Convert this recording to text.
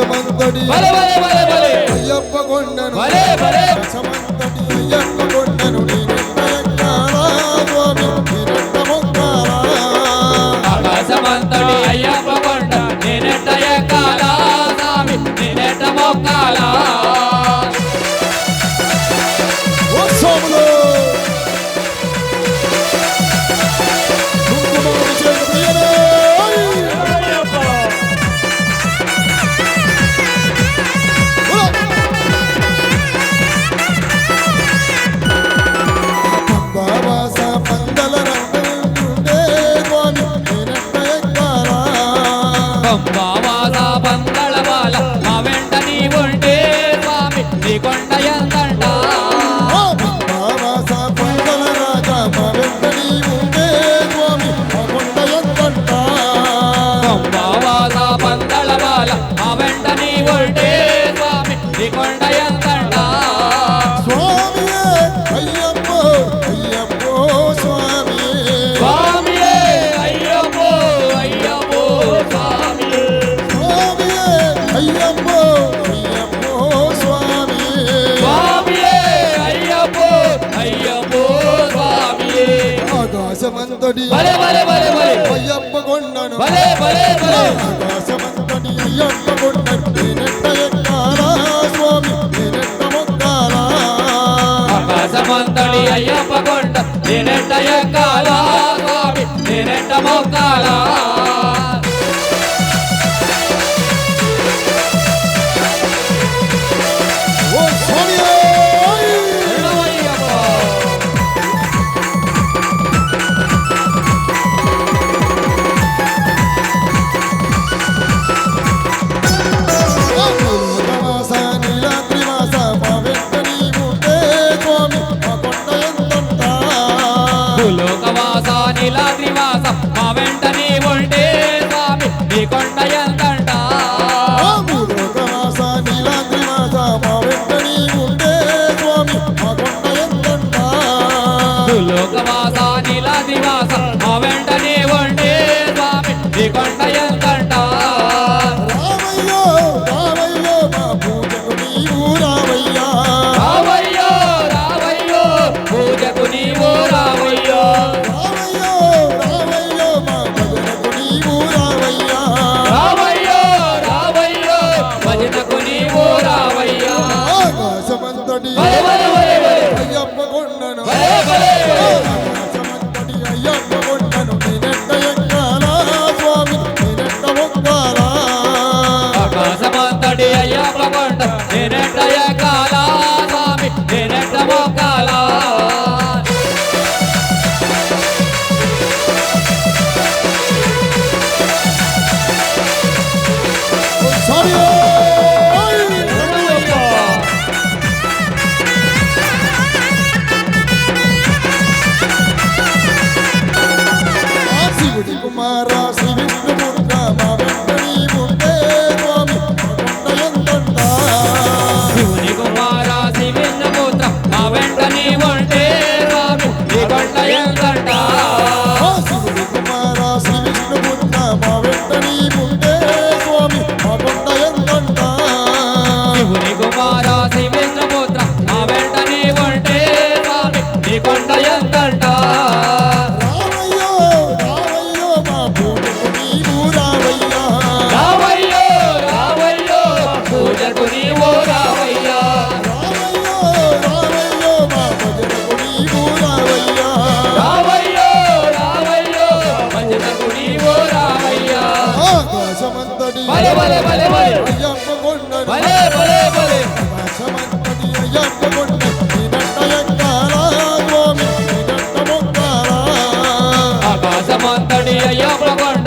దేశమంతటి అయ్యప్ప కొండను ఆకాశమంతటి అయ్యప్ప కొండను ఆకాశమంతటి అయ్యప్ప కొండను నేనెట్ట ఎక్కాలా స్వామి నెట్ట మొక్కాలా. ఆకాశమంతటి అయ్యప్ప కొండ నేనెట్ట ఎక్కాలా స్వామి నెట్ట మొక్కాలా. பகவண்ட நிரட்டய than evil. భలే భలే భలే అయ్యప్ప కొండ భలే భలే భలే వాసమంతది అయ్యప్ప కొండ నిదట్టయంకాలామి నిదట్టమొక్కాలా వాసమంతడి అయ్యప్ప కొండ